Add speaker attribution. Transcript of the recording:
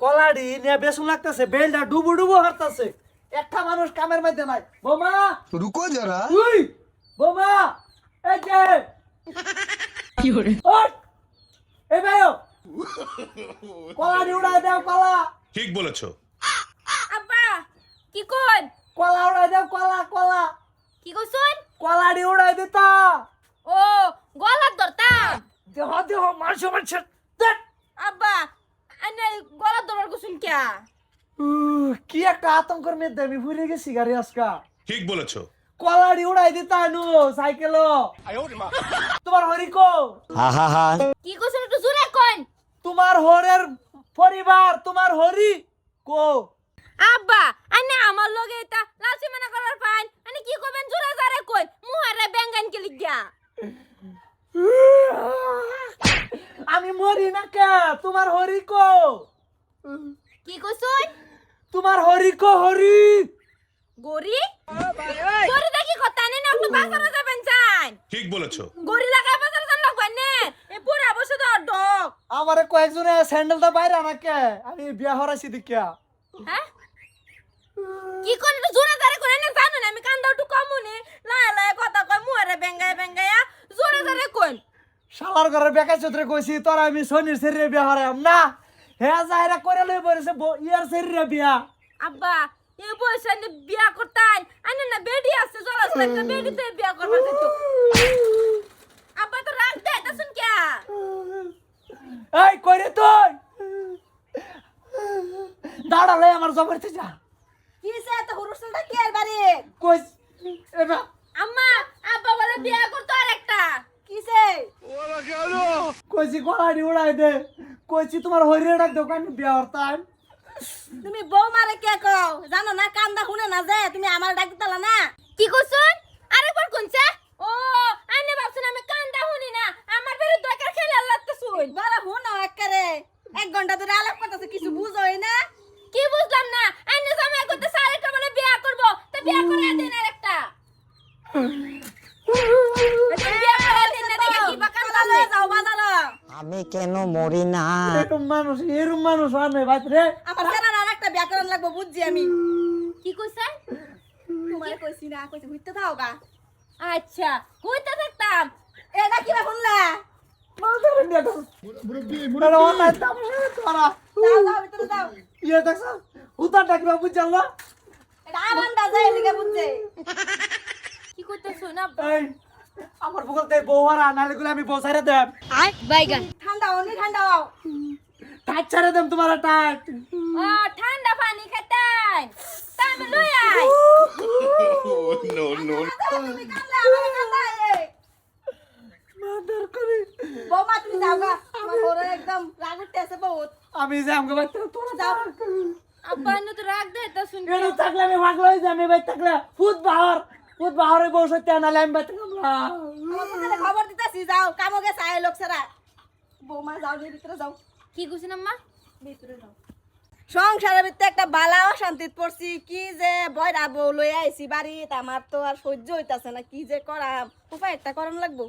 Speaker 1: কলাডি নিয়ে বেসুন লাগতেছে বেলটা ডুবু ডুবু হারতেছে একটা মানুষ কামের মধ্যে নাই। বোমা!
Speaker 2: রুকো যারা।
Speaker 1: তুই বোমা! এই যে! কি হরে এ এই ভাইও! কলাডি উড়াই দাও কলা!
Speaker 3: ঠিক বলেছ।
Speaker 4: আব্বা কি কোন
Speaker 1: কলা উড়াই দাও কলা কলা!
Speaker 4: কি কইছন?
Speaker 1: কলাডি উড়াই দিতা।
Speaker 4: ও গলা ধরতা
Speaker 1: দেহ দেহ মাংস মাংস
Speaker 4: আব্বা আনে গলার ধরার কিয়া
Speaker 1: কি? একটা আতঙ্কের মধ্যে আমি ভুলে গেছি গাড়ি আজকা।
Speaker 3: ঠিক বলেছ।
Speaker 1: কলাডি উড়াই দিতা নু সাইকেল। তোমার হরিকো
Speaker 4: কি কইছুন একটু জোরে কোন
Speaker 1: তোমার হরের পরিবার তোমার হরি কো
Speaker 4: আব্বা আনে আমার লগে এটা লালসি মানা করার পাইন আনে কি কইবেন জোরে জোরে কোন মুহারে বেঙ্গান কে লিগা
Speaker 1: আমি মরি না কে? তোমার হরি কো
Speaker 4: কি কইছুন
Speaker 1: তোমার হরি কো হরি?
Speaker 4: গরি? গরি দেখি কথা নেই না বাজারে যাবেন চান
Speaker 3: ঠিক বলেছ।
Speaker 4: গরি লাগাই বাজারে যান লাগবেন নে? এ পুরা বসে তো ডক।
Speaker 1: আমারে কয়েকজনে স্যান্ডেলটা বাইরে না কে? আমি বিয়া হরাইছি দেখিয়া।
Speaker 4: হ্যাঁ? কি কোন জোরে জোরে করে না জানো না আমি কান্দা একটু কমুনি লাই লাই কথা কয় মুহারে বেঙ্গায় বেঙ্গায়া জোরে জোরে কোন
Speaker 1: শালার ঘরে বেকা চত্রে কইছি তোর আমি শনির শরীরে বিয়া হরাইম না? হে যাইরা করে লই বলেছে ইয়ার শরীরে বিয়া।
Speaker 4: আব্বা এই বয়সে আনে বিয়া করতান আনে না বেডি আছে জলাস একটা বেডিতে বিয়া করবার তো আব্বা তো রাগ দে তা শুন কিয়া
Speaker 1: এই কইরে তুই দাঁড়ালে আমার জবরতে যা।
Speaker 4: কিসে এত হুরুসলটা কি আর বাড়ি?
Speaker 1: কইস এটা
Speaker 4: আম্মা আব্বা বলে বিয়া করতো আর একটা কিসে
Speaker 1: গলাড়ি উড়াই দে। কইছি তোমার হরিয়ে ডাক দোকান বিয়ার তাই
Speaker 4: তুমি বউ মারে কে কও? জানো না কান্দা শুনে না যে তুমি আমার ডাক দিতালা না? কি কইছুন আরেকবার কোনছে ও আইনে ভাবছেন আমি কান্দা শুনি না? আমার বেরে দরকার খেলে আল্লাহ তো শুন। বড় হুন একবারে। এক ঘণ্টা ধরে আলাপ করতেছে কিছু বুঝোই না কি বুঝলাম না আইনে জামাই করতে সারেটা বলে বিয়া করব তো বিয়া করে দেন আরেকটা বিয়া করে দেন না দেখে কি বা কান্দা লয়ে যাও বাজারে
Speaker 5: আমি কেন মরি না?
Speaker 1: এরকম মানুষ এরকম মানুষ আনে ভাই রে।
Speaker 4: আমার সেনার আর একটা ব্যাকরণ লাগবো বুঝছি আমি। কি কইছে? তোমার কইছি না কইছে হইতে দাও গা। আচ্ছা হইতে থাকতাম। এটা কি শুনলা?
Speaker 1: অনলাইন তোরা
Speaker 4: দাও দাও ভিতরে দাও।
Speaker 1: ইয়ে দেখছ? উতা ডাকবা বুঝাল না
Speaker 4: এটা আরামটা যায় এদিকে বুঝছে। কি করতেছ? না
Speaker 1: এই আমার বগল তে বউহারা নালে গুলো আমি বউ ছাড়ে দেব।
Speaker 4: আই বাইগান ঠান্ডা অনেক ঠান্ডা হও।
Speaker 1: টাইট ছাড়ে দেব তোমার টাইট
Speaker 4: ও ঠান্ডা পানি খাইতাই তাই আমি লই আই
Speaker 3: নো নো
Speaker 4: তুমি
Speaker 1: মাদার করে।
Speaker 4: বৌমা তুমি যাও গা। আমার ঘরে একদম রাগ উঠতেছে বহুত।
Speaker 1: আমি যে আমাকে বাইতে তোরা
Speaker 4: যাও। আব্বা এনে তো রাগ দেয় তা শুন
Speaker 1: এনে থাকলে আমি ভাগলো যাই আমি বাইতে থাকলে ফুট বাহার। ফুট বাহরে বউ সত্যি আমি কামলা
Speaker 4: তোকে খবর দিতেছি যাও কামো গেছে আয় লোক সারা বৌমা যাও যে ভিতরে যাও। কি কইছেন আম্মা? ভিতরে যাও। সংসারের ভিতরে একটা বালা অশান্তিত পড়ছি কি যে বয়রা বউ লই আইছি বাড়িতে আমার তো আর সহ্য হইতাছে না কি যে করাম? উপায় একটা করান লাগবো।